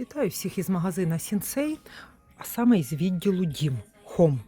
Вітаю всіх із магазина Сінсей, а саме із відділу Дім Хом.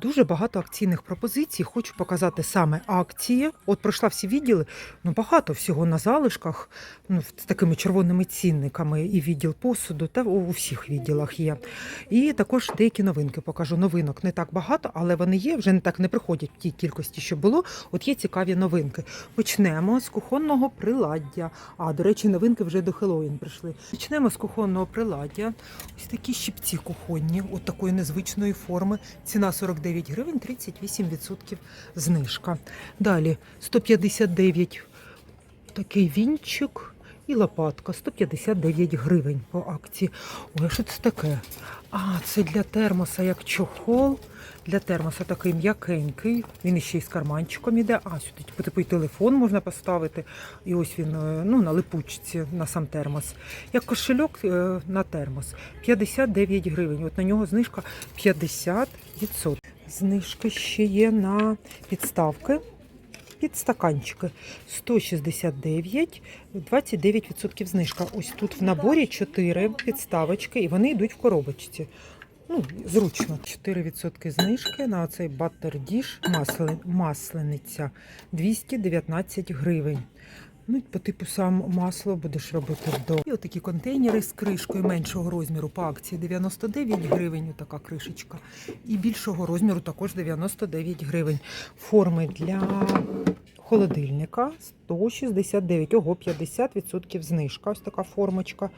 Дуже багато акційних пропозицій. Хочу показати саме акції. От пройшла всі відділи. Ну багато всього на залишках, ну з такими червоними цінниками. І відділ посуду, та у всіх відділах є. І також деякі новинки покажу. Новинок не так багато, але вони є. Вже не так не приходять в тій кількості, що було. От є цікаві новинки. Почнемо з кухонного приладдя. А до речі, новинки вже до Хеллоуін прийшли. Почнемо з кухонного приладдя. Ось такі щипці кухонні, от такої незвичної форми. Ціна 49 гривень, 38% знижка. Далі 159 такий вінчик і лопатка 159 гривень по акції. Ой, що це таке? А, це для термоса як чохол. Для термоса такий м'якенький. Він іще й з карманчиком іде. А, сюди типу, типу телефон можна поставити. І ось він е, ну, на липучці на сам термос. Як кошельок е, на термос. 59 гривень. От на нього знижка 50%. Знижка ще є на підставки. Під стаканчики 169, 29% знижка. Ось тут в наборі 4 підставочки, і вони йдуть в коробочці. Ну, зручно. 4% знижки на цей баттердіш маслен, маслениця 219 гривень. Ну, по типу сам масло будеш робити вдома. І отакі контейнери з кришкою меншого розміру по акції 99 гривень, така кришечка. І більшого розміру також 99 гривень. Форми для холодильника 169, ого, 50% знижка. Ось така формочка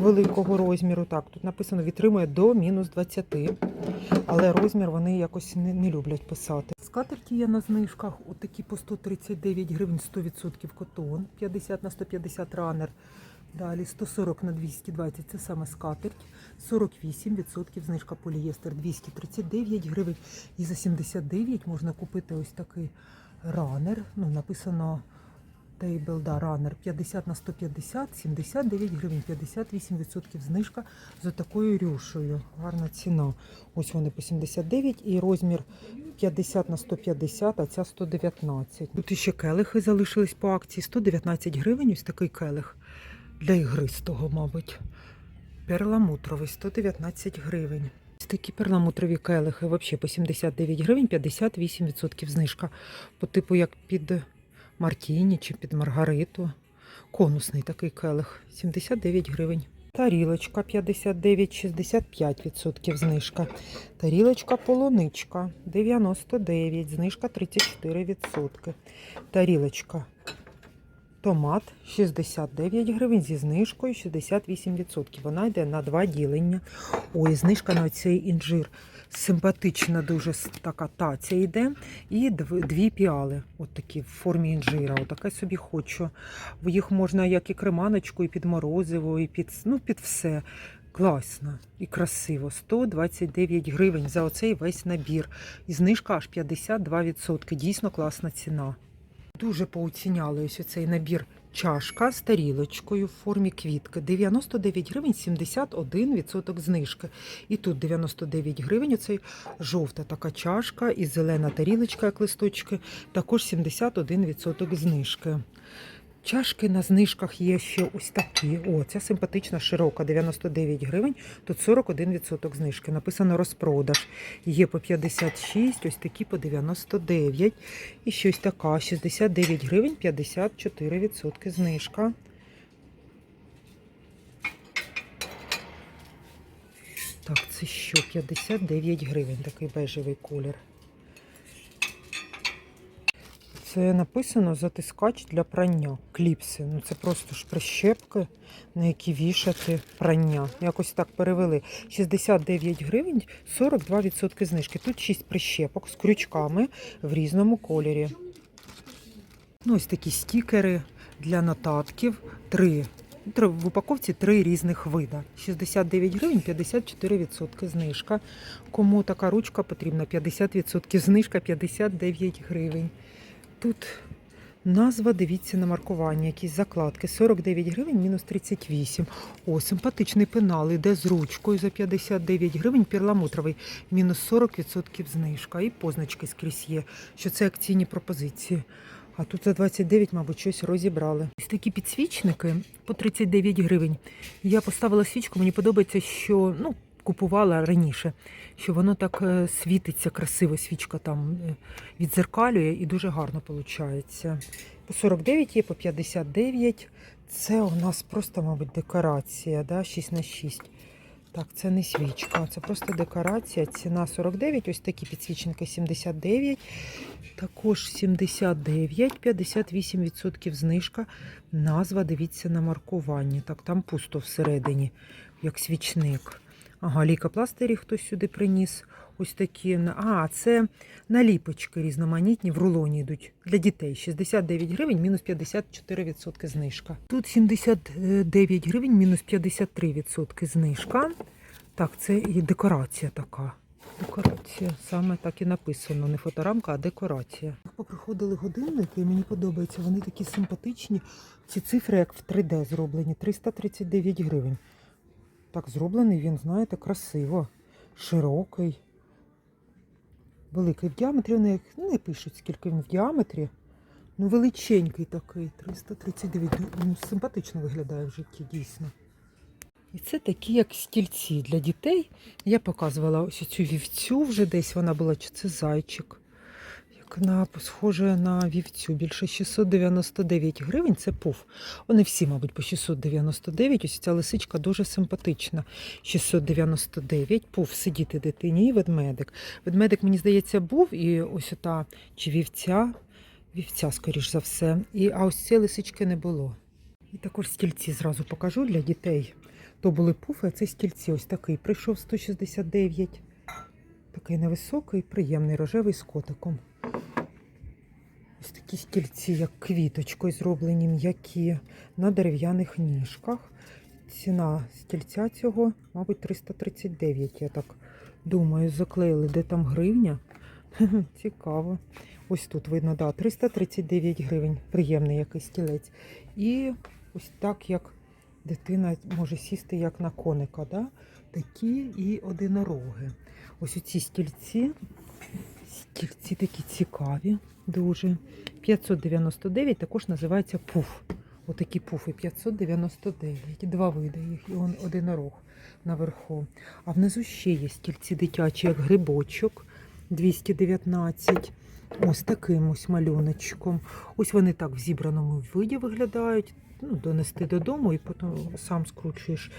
великого розміру. Так, тут написано відтримує до мінус 20, але розмір вони якось не, не люблять писати. Скатерті є на знижках, отакі по 139 гривень, 100% котон, 50 на 150 ранер. Далі 140 на 220 це саме скатерть, 48% знижка полієстер 239 гривень. І за 79 можна купити ось такий ранер. Ну, написано Table, да, ранер 50 на 150, 79 гривень, 58% знижка за такою рюшею. Гарна ціна. Ось вони по 79 і розмір 50 на 150, а ця 119. Тут ще келихи залишились по акції. 119 гривень, ось такий келих для ігристого, мабуть. Перламутровий 119 гривень. Такі перламутрові келихи взагалі по 79 гривень, 58% знижка. По типу як під Мартіні чи під Маргариту. Конусний такий келих 79 гривень. Тарілочка 59, 65% знижка. Тарілочка полуничка 99, знижка 34%. Тарілочка томат 69 гривень зі знижкою 68%. Вона йде на два ділення. Ой, знижка на цей інжир. Симпатична дуже така таця йде. І дві піали, от такі в формі інжира. Отаке собі хочу. Їх можна як і креманочку, і під морозиво, і під, ну, під все. Класно і красиво. 129 гривень за оцей весь набір. І знижка аж 52%. Дійсно класна ціна. Дуже поуціняли ось цей набір чашка з тарілочкою в формі квітки. 99 гривень 71% знижки. І тут 99 гривень оцей жовта така чашка і зелена тарілочка, як листочки, також 71% знижки. Чашки на знижках є ще ось такі. О, ця симпатична широка, 99 гривень, тут 41% знижки. Написано розпродаж. Є по 56, ось такі по 99. І щось така, 69 гривень, 54% знижка. Так, це що? 59 гривень, такий бежевий колір. Це написано затискач для прання. Кліпси. Ну це просто ж прищепки, на які вішати прання. Якось так перевели. 69 гривень, 42% знижки. Тут 6 прищепок з крючками в різному кольорі. Ну, ось такі стікери для нотатків. Три. В упаковці три різних вида. 69 гривень, 54% знижка. Кому така ручка потрібна? 50% знижка, 59 гривень. Тут назва, дивіться на маркування, якісь закладки. 49 гривень, мінус 38. О, симпатичний пенал, іде з ручкою за 59 гривень, перламутровий, мінус 40% знижка. І позначки скрізь є, що це акційні пропозиції. А тут за 29, мабуть, щось розібрали. Ось такі підсвічники по 39 гривень. Я поставила свічку, мені подобається, що ну, купувала раніше, що воно так е, світиться красиво, свічка там е, відзеркалює і дуже гарно виходить. По 49 є, по 59. Це у нас просто, мабуть, декорація, да? 6 на 6. Так, це не свічка, це просто декорація. Ціна 49, ось такі підсвічники 79. Також 79, 58% знижка. Назва, дивіться на маркуванні. Так, там пусто всередині, як свічник. Ага, лікопластирі хтось сюди приніс. Ось такі. А, це наліпочки різноманітні в рулоні йдуть для дітей. 69 гривень, мінус 54% знижка. Тут 79 гривень, мінус 53% знижка. Так, це і декорація така. Декорація. Саме так і написано. Не фоторамка, а декорація. Поприходили годинники, і мені подобається. Вони такі симпатичні. Ці цифри, як в 3D зроблені, 339 гривень. Так зроблений він, знаєте, красиво, широкий, великий в діаметрі. Як не пишуть, скільки він в діаметрі. Ну, величенький такий, 339. Ну, симпатично виглядає в житті, дійсно. І це такі, як стільці для дітей. Я показувала ось цю вівцю вже десь вона була, чи це зайчик. Як на схоже на вівцю. Більше 699 гривень це пуф. Вони всі, мабуть, по 699. Ось ця лисичка дуже симпатична. 699. Пуф сидіти дитині і ведмедик. Ведмедик, мені здається, був, і ось ота чи вівця. Вівця, скоріш за все. І, а ось цієї лисички не було. І також стільці зразу покажу для дітей. То були пуфи, а це стільці. Ось такий. Прийшов 169. Такий невисокий, приємний рожевий з котиком. Ось такі стільці, як квіточкою зроблені м'які на дерев'яних ніжках. Ціна стільця цього, мабуть, 339, я так думаю, заклеїли, де там гривня. Цікаво. Ось тут видно, да, 339 гривень. Приємний якийсь стілець. І ось так, як дитина може сісти як на коника. Да? Такі і одинороги. Ось оці стільці. Стільці такі цікаві, дуже. 599 також називається пуф. Отакі пуфи 599. Два види їх, і он одинорог наверху. А внизу ще є стільці дитячі, як грибочок 219. Ось таким ось малюночком. Ось вони так в зібраному виді виглядають. Ну, донести додому і потім сам скручуєш,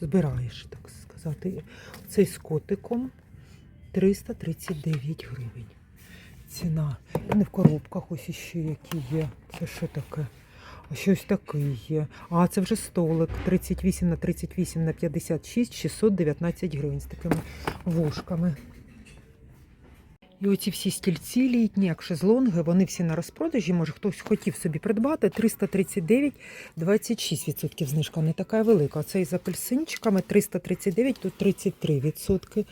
збираєш, так сказати. Цей з котиком 339 гривень. Ціна. І не в коробках ось іще які є. Це що таке? А щось таке є. А це вже столик 38 на 38 на 56, 619 гривень з такими вушками. І оці всі стільці літні, як шезлонги, вони всі на розпродажі. Може, хтось хотів собі придбати. 339, 26% знижка, не така велика. Оцей з апельсинчиками 339, тут 33%.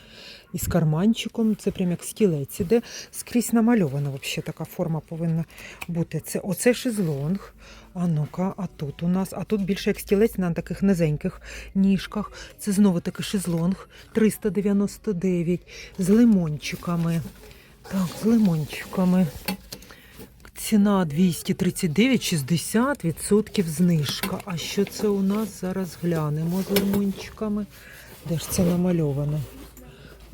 І з карманчиком, це прям як стілець іде. Скрізь намальована взагалі така форма повинна бути. Це оце шезлонг. А ну-ка, а тут у нас, а тут більше як стілець на таких низеньких ніжках. Це знову таки шезлонг 399 з лимончиками. Так, з лимончиками. Ціна 239, 60% знижка. А що це у нас? Зараз глянемо з лимончиками. Де ж це намальовано?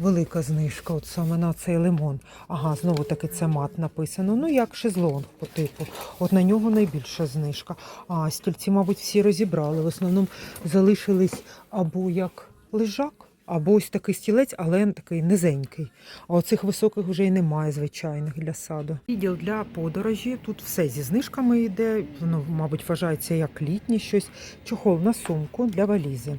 Велика знижка, от саме на цей лимон. Ага, знову таки це мат написано. Ну, як шезлонг по типу. От на нього найбільша знижка. А стільці, мабуть, всі розібрали. В основному залишились або як лежак, або ось такий стілець, але такий низенький. А оцих високих вже й немає звичайних для саду. Відділ для подорожі. Тут все зі знижками йде. Воно, мабуть, вважається як літнє щось. Чохол на сумку для валізи.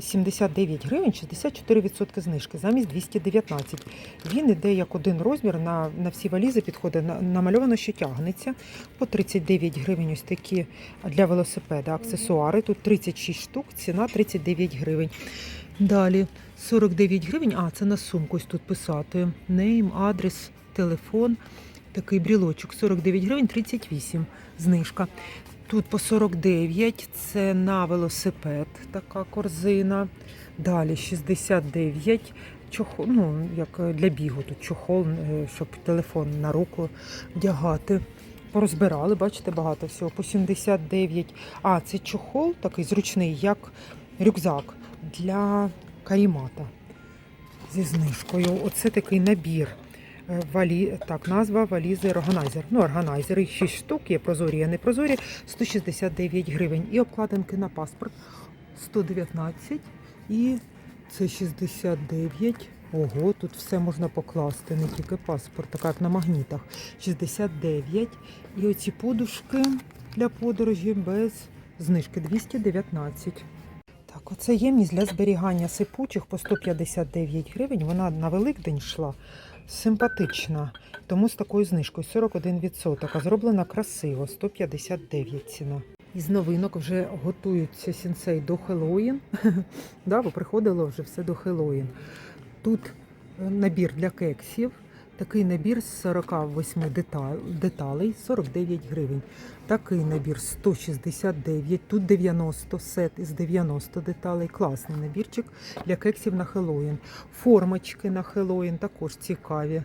79 гривень, 64% знижки, замість 219. Він іде як один розмір на, на всі валізи підходить. На- Намальовано, що тягнеться. По 39 гривень ось такі для велосипеда аксесуари. Тут 36 штук, ціна 39 гривень. Далі 49 гривень. А, це на сумку ось тут писати. Нейм, адрес, телефон. Такий брілочок 49 гривень, 38 знижка. Тут по 49 це на велосипед така корзина. Далі 69 чохол, ну, як для бігу тут чохол, е, щоб телефон на руку вдягати. порозбирали, бачите, багато всього. По 79. А, це чохол такий зручний, як рюкзак для карімата зі знижкою. Оце такий набір. Е, Валі... Так, назва валізи органайзер. Ну, органайзери 6 штук, є прозорі, а не прозорі, 169 гривень. І обкладинки на паспорт 119 і це 69. Ого, тут все можна покласти, не тільки паспорт, так як на магнітах. 69. І оці подушки для подорожі без знижки 219. Так, оце ємність для зберігання сипучих по 159 гривень. Вона на Великдень йшла. Симпатична. Тому з такою знижкою 41%. А зроблена красиво, 159 ціна. Із новинок вже готуються сінсей до Хеллоуін. да, бо приходило вже все до Хеллоуін. Тут е, набір для кексів. Такий набір з 48 деталей, деталей 49 гривень. Такий набір 169, тут 90 сет із 90 деталей. Класний набірчик для кексів на Хеллоуін. Формочки на Хеллоуін також цікаві.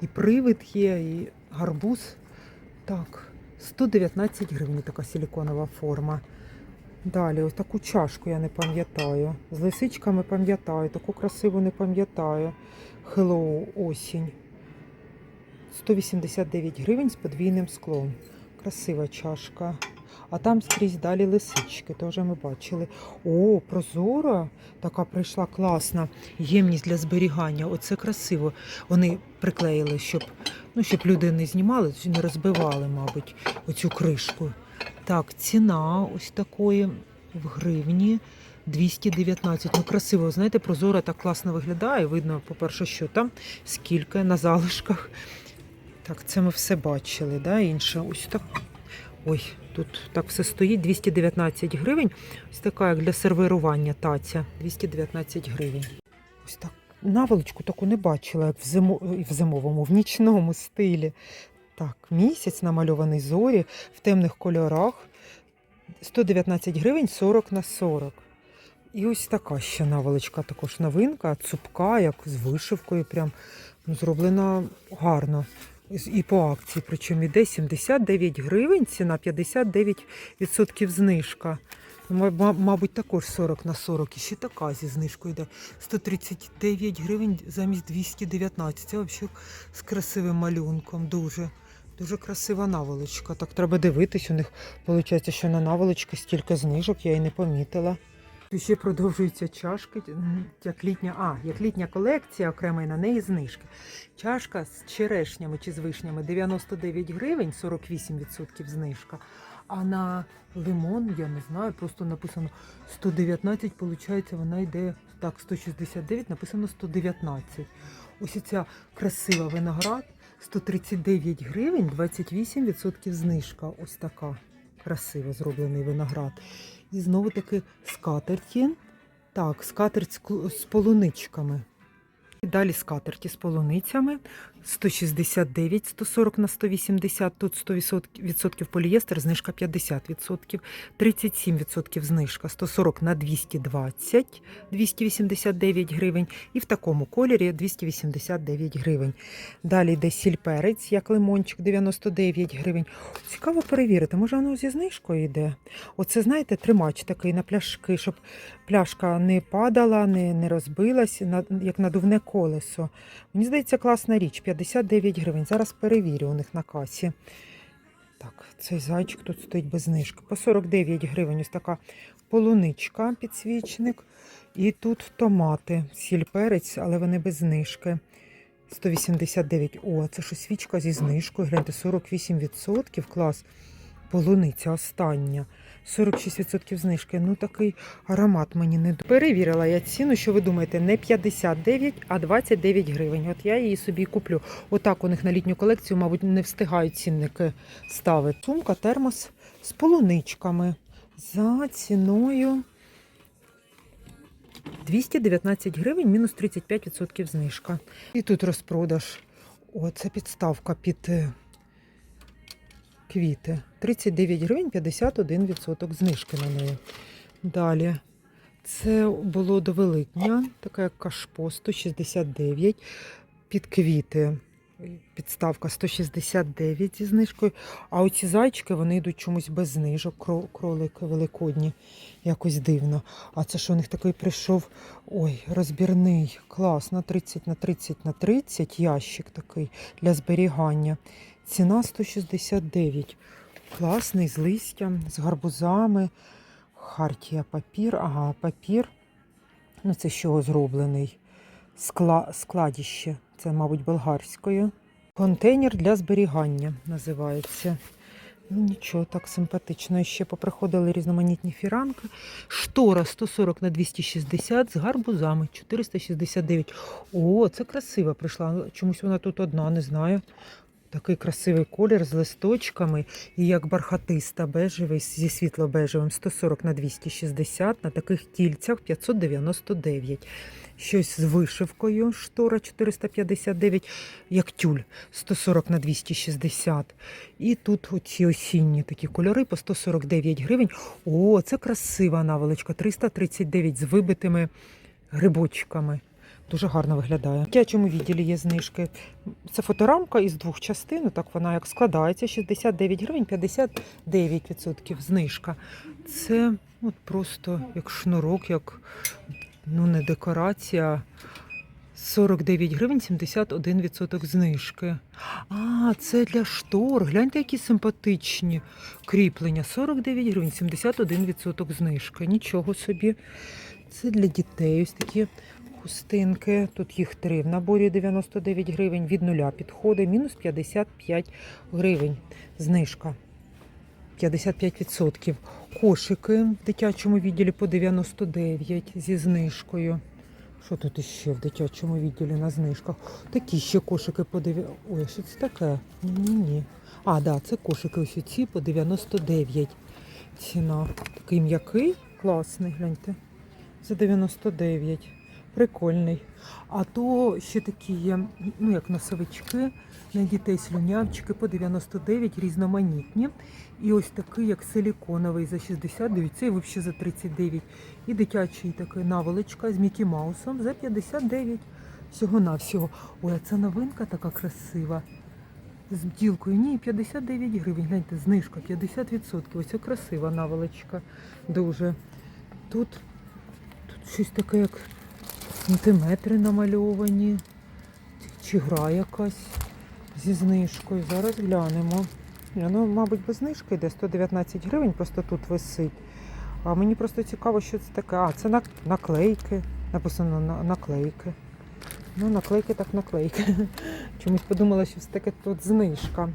І привид є, і гарбуз. Так, 119 гривень така силіконова форма. Далі, ось таку чашку я не пам'ятаю. З лисичками пам'ятаю, таку красиву не пам'ятаю. Hello, осінь. 189 гривень з подвійним склом. Красива чашка. А там скрізь далі лисички, теж ми бачили. О, прозора, така прийшла класна. Ємність для зберігання. Оце красиво. Вони приклеїли, щоб, ну, щоб люди не знімали, не розбивали, мабуть, оцю кришку. Так, ціна ось такої в гривні 219. Ну, красиво, знаєте, прозора так класно виглядає. Видно, по-перше, що там, скільки на залишках. Так, це ми все бачили, да? інше ось так. Ой, тут так все стоїть. 219 гривень. Ось така, як для сервірування таця. 219 гривень. Ось так. Наволочку таку не бачила, як в, зимо... в зимовому, в нічному стилі. Так, місяць намальований зорі в темних кольорах. 119 гривень 40 на 40. І ось така ще наволочка, також новинка, цупка, як з вишивкою. Прям ну, зроблена гарно. І по акції, причому іде 79 гривень, ціна 59% знижка. Ну, Мабуть, також 40 на 40. І ще така зі знижкою йде. 139 гривень замість 219. Це взагалі з красивим малюнком. Дуже. Дуже красива наволочка. Так треба дивитись. У них виходить, що на наволочки стільки знижок, я і не помітила. Тут ще продовжуються чашки, як літня, а, як літня колекція, окрема і на неї знижки. Чашка з черешнями чи з вишнями 99 гривень, 48% знижка. А на лимон, я не знаю, просто написано 119, виходить, вона йде так, 169, написано 119. Ось ця красива виноград, 139 гривень, 28% знижка. Ось така красиво зроблений виноград. І знову таки скатерті. Так, скатерть з полуничками. І далі скатерті з полуницями 169, 140 на 180, тут 100% полієстер, знижка 50%, 37% знижка, 140 на 220, 289 гривень, і в такому кольорі 289 гривень. Далі йде сільперець, як лимончик, 99 гривень. Цікаво перевірити, може воно зі знижкою йде. Оце, знаєте, тримач такий на пляшки, щоб пляшка не падала, не, не розбилась, як надувне колесо. Мені здається, класна річ, 59 гривень. Зараз перевірю у них на касі. Так, цей зайчик тут стоїть без знижки. По 49 гривень ось така полуничка, підсвічник. І тут томати, сіль перець, але вони без знижки. 189. О, це що свічка зі знижкою. Гляньте, 48%. Клас. Полуниця остання. 46% знижки. Ну такий аромат мені не Перевірила я ціну, що ви думаєте, не 59, а 29 гривень. От я її собі куплю. Отак у них на літню колекцію, мабуть, не встигають цінники ставити. Сумка, термос з полуничками за ціною 219 гривень, мінус 35% знижка. І тут розпродаж. О, підставка під е, квіти. 39 гривень 51% знижки на неї. Далі. Це було до Великдня, така як кашпо 169 під квіти. підставка 169 зі знижкою. А оці зайчики вони йдуть чомусь без знижок, кролики великодні. Якось дивно. А це що у них такий прийшов? Ой, розбірний, клас, на 30 на 30 на 30 ящик такий для зберігання. Ціна 169. Класний, з листям, з гарбузами. Хартія папір. Ага, папір. Ну, це чого зроблений? Скла... Складіще. Це, мабуть, болгарською. Контейнер для зберігання називається. Ну, нічого, так симпатично. Ще поприходили різноманітні фіранки. Штора 140 на 260 з гарбузами 469. О, це красиво прийшла. Чомусь вона тут одна, не знаю. Такий красивий колір з листочками і як бархатиста бежевий зі світло-бежевим 140 на 260 на таких тільцях 599. Щось з вишивкою штора 459, як тюль 140 на 260. І тут оці осінні такі кольори по 149 гривень. О, це красива наволочка 339 з вибитими грибочками. Дуже гарно виглядає. В дитячому відділі є знижки. Це фоторамка із двох частин. Так вона як складається. 69 гривень, 59% знижка. Це от просто як шнурок, як ну не декорація. 49 гривень 71% знижки. А, це для штор. Гляньте, які симпатичні кріплення. 49 гривень, 71% знижки. Нічого собі. Це для дітей. Ось такі хустинки. Тут їх три в наборі 99 гривень. Від нуля підходить. Мінус 55 гривень. Знижка. 55%. Кошики в дитячому відділі по 99 зі знижкою. Що тут іще в дитячому відділі на знижках? Такі ще кошики по 9. Ой, що це таке? Ні-ні. А, да, це кошики ось ці по 99. Ціна. Такий м'який, класний, гляньте. За 99. Прикольний. А то ще такі є, ну як носовички на дітей слюнявчики по 99 різноманітні. І ось такий, як силіконовий за 69, цей взагалі за 39. І дитячий такий наволочка з Мікі Маусом за 59. Всього-навсього. Ой, а ця новинка така красива. З бділкою. Ні, 59 гривень. Гляньте, знижка 50%. Ось це красива наволочка. Дуже. Тут, тут щось таке, як сантиметри намальовані. Чи гра якась зі знижкою. Зараз глянемо. Ну, мабуть, без знижки йде 119 гривень, просто тут висить. А мені просто цікаво, що це таке. А, це наклейки. Написано на наклейки. Ну, наклейки так наклейки. Чомусь подумала, що це таке тут знижка.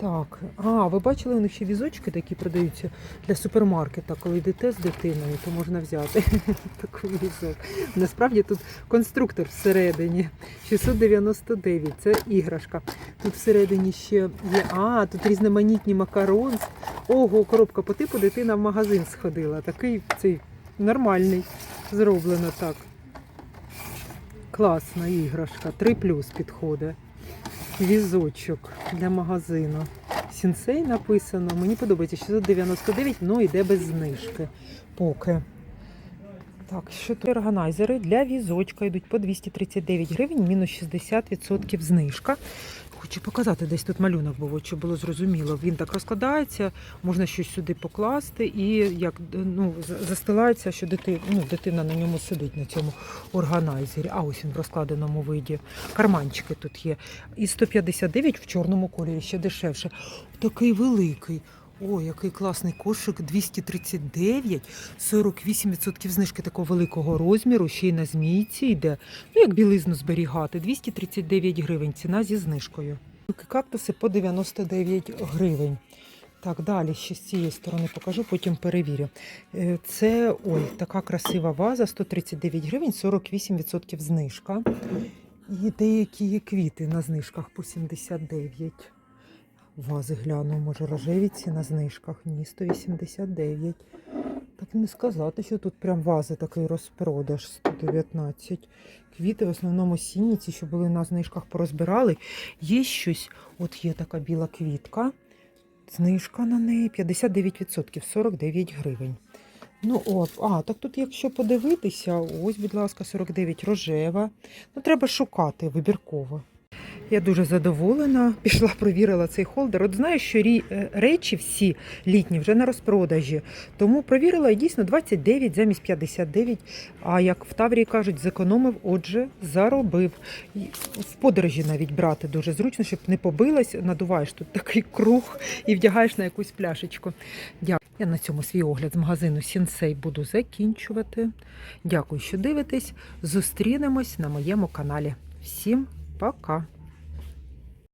Так, а, ви бачили, у них ще візочки такі продаються для супермаркета. Коли йдете з дитиною, то можна взяти такий візок. Насправді тут конструктор всередині 699, це іграшка. Тут всередині ще є. А, тут різноманітні макарон. Ого, коробка по типу дитина в магазин сходила. Такий цей нормальний. Зроблено так. Класна іграшка. 3 плюс підходить. Візочок для магазину. Сінсей написано. Мені подобається 699, ну йде без знижки. Поки. Так, що тут органайзери для візочка йдуть по 239 гривень, мінус 60% знижка. Хочу показати, десь тут малюнок був, щоб було зрозуміло. Він так розкладається, можна щось сюди покласти і як ну, за- застилається, що дитина, ну, дитина на ньому сидить на цьому органайзері. А ось він в розкладеному виді. Карманчики тут є. І 159 в чорному кольорі, ще дешевше. Такий великий. О, який класний кошик, 239, 48% знижки такого великого розміру, ще й на змійці йде. Ну, як білизну зберігати, 239 гривень, ціна зі знижкою. Кактуси по 99 гривень. Так, далі ще з цієї сторони покажу, потім перевірю. Е, Це ой, така красива ваза, 139 гривень, 48% знижка. І деякі є квіти на знижках по 79. Вази гляну, може рожеві ці на знижках. Ні, 189. Так не сказати, що тут прям вази такий розпродаж 119. Квіти в основному сіні, ці, що були на знижках, порозбирали. Є щось, от є така біла квітка. Знижка на неї 59%, 49 гривень. Ну, о, а, так тут, якщо подивитися, ось, будь ласка, 49 рожева. Ну, треба шукати вибірково. Я дуже задоволена. Пішла, провірила цей холдер. От знаю, що е, речі всі літні вже на розпродажі. Тому провірила і дійсно 29 замість 59. А як в Таврії кажуть, зекономив, отже, заробив. В подорожі навіть брати дуже зручно, щоб не побилась. Надуваєш тут такий круг і вдягаєш на якусь пляшечку. Дякую. Я на цьому свій огляд з магазину Сінсей буду закінчувати. Дякую, що дивитесь. Зустрінемось на моєму каналі. Всім пока!